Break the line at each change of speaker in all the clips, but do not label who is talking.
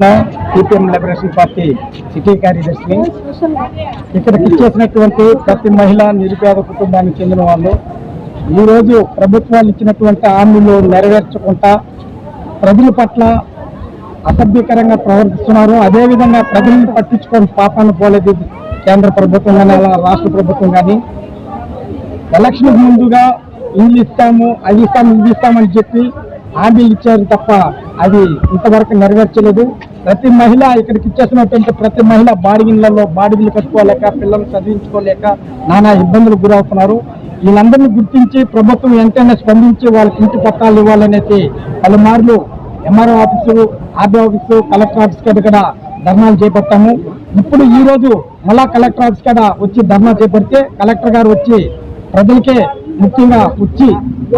CPM liberation party city కార్యదర్శిని ఇక్కడికి ఇచ్చేసినటువంటి ప్రతి మహిళ నిరుపేద కుటుంబానికి చెందిన వాళ్ళు. ఈరోజు ప్రభుత్వాలు ఇచ్చినటువంటి హామీలు నెరవేర్చకుండా ప్రజల పట్ల అసభ్యకరంగా ప్రవర్తిస్తున్నారు. అదేవిధంగా ప్రజలను పట్టించుకొని పాపాన్ని పోలేదు కేంద్ర ప్రభుత్వం కానీ అలా రాష్ట్ర ప్రభుత్వం కానీ ఎలక్షన్ ముందుగా ఇల్లు ఇస్తాము అది ఇస్తాము ఇది ఇస్తామని చెప్పి హామీలు ఇచ్చారు తప్ప అది ఇంతవరకు నెరవేర్చలేదు. ప్రతి మహిళ ఇక్కడికి ఇచ్చేసినటువంటి ప్రతి మహిళ బాడిగిన్లలో బాడిగిలు కట్టుకోలేక పిల్లలు చదివించుకోలేక నానా ఇబ్బందులకు గురవుతున్నారు. వీళ్ళందరినీ గుర్తించి ప్రభుత్వం ఎంతైనా స్పందించి వాళ్ళకి ఇంటి పట్టాలు ఇవ్వాలనేసి పలుమార్లు MRO office RD office collector office కాడ కూడా ధర్నాలు చేపట్టాము. ఇప్పుడు ఈ రోజు మళ్ళా కలెక్టర్ ఆఫీస్ కాడ వచ్చి ధర్నా చేపడితే కలెక్టర్ గారు వచ్చి ప్రజలకే ముఖ్యంగా వచ్చి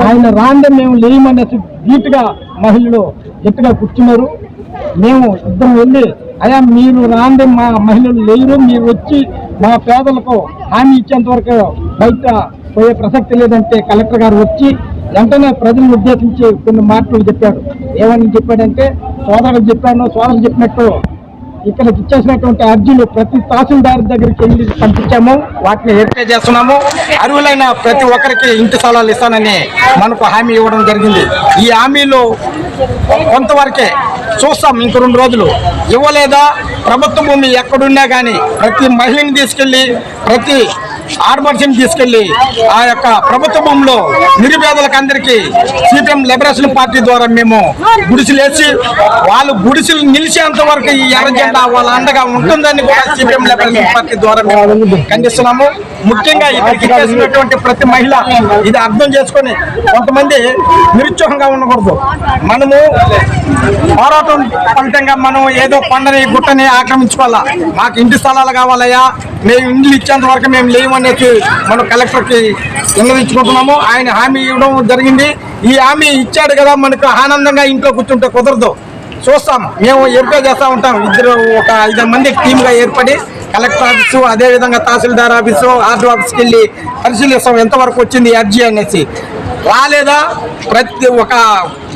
ఆయన రాండే మేము లేయమనేసి ధీటుగా మహిళలు గట్టిగా కూర్చున్నారు. మేము ఇద్దరం వెళ్ళి అయా మీరు రాంది మా మహిళలు లేరు మీరు వచ్చి మా పేదలకు హామీ ఇచ్చేంత వరకు బయట పోయే ప్రసక్తి లేదంటే కలెక్టర్ గారు వచ్చి వెంటనే ప్రజలను ఉద్దేశించి కొన్ని మాటలు చెప్పాడు ఏమని చెప్పాడంటే సోదరుడు చెప్పాను సోదరుడు చెప్పినట్టు ఇక్కడికి ఇచ్చేసినటువంటి అర్జీలు ప్రతి తహసీల్దార్ దగ్గరికి వెళ్ళి పంపించాము. వాటిని వెరిఫై చేస్తున్నాము. అర్హులైన ప్రతి ఒక్కరికి ఇంటి స్థలాలు ఇస్తానని మనకు హామీ ఇవ్వడం జరిగింది. ఈ హామీలు కొంతవరకే చూస్తాం ఇంక రెండు రోజులు. ఇవ్వలేదా? ప్రభుత్వ భూమి ఎక్కడున్నా కానీ ప్రతి మహిళని తీసుకెళ్ళి ప్రతి ఆడపడిచిని తీసుకెళ్ళి ఆ యొక్క ప్రభుత్వంలో నిరుపేదలకు అందరికీ సీపీఎం లిబరేషన్ పార్టీ ద్వారా మేము గుడిసెలు వేసి వాళ్ళు గుడిసెలు నిలిచేంత వరకు ఈ ఎర్ర జెండా వాళ్ళ అండగా ఉంటుందని కూడా సీపీఎం లిబరేషన్ పార్టీ ద్వారా మేము ఖండిస్తున్నాము. ముఖ్యంగా ఇక్కడికి చేసినటువంటి ప్రతి మహిళ ఇది అర్థం చేసుకొని కొంతమంది నిరుత్సాహంగా ఉండకూడదు. మనము పోరాటం ఫలితంగా మనం ఏదో కొండని గుట్టని ఆక్రమించుకోవాలా? మాకు ఇంటి స్థలాలు కావాలయ్యా మేము ఇండ్లు ఇచ్చేంత వరకు మేము లేవనేసి మనం కలెక్టర్కి విన్నవించుకుంటున్నాము. ఆయన హామీ ఇవ్వడం జరిగింది. ఈ హామీ ఇచ్చాడు కదా మనకు ఆనందంగా ఇంట్లో కూర్చుంటే కుదరదు. చూస్తాం మేము ఏర్పాటు చేస్తూ ఉంటాం. ఇద్దరు ఒక ఐదు మంది టీమ్గా ఏర్పడి కలెక్టర్ ఆఫీసు అదేవిధంగా తహసీల్దార్ ఆఫీసు ఆర్డీ ఆఫీస్కి వెళ్ళి పరిశీలిస్తాం ఎంతవరకు వచ్చింది అర్జీ అనేసి. రాలేదా? ప్రతి ఒక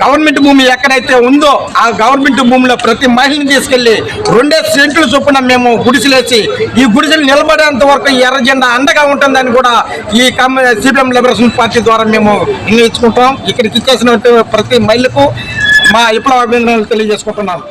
గవర్నమెంట్ భూమి ఎక్కడైతే ఉందో ఆ గవర్నమెంట్ భూమిలో ప్రతి మహిళని తీసుకెళ్ళి రెండే సెంట్లు చొప్పున మేము గుడిసెలేసి ఈ గుడిసెలు నిలబడేంత వరకు ఈ ఎర్ర జెండా అండగా ఉంటుందని కూడా ఈ సిపిఎం లిబరేషన్ పార్టీ ద్వారా మేము నిర్ణయించుకుంటాం ఇక్కడికి ఇచ్చేసినటువంటి ప్రతి మహిళకు మా విప్లవ అభినందనలు తెలియజేసుకుంటున్నాను.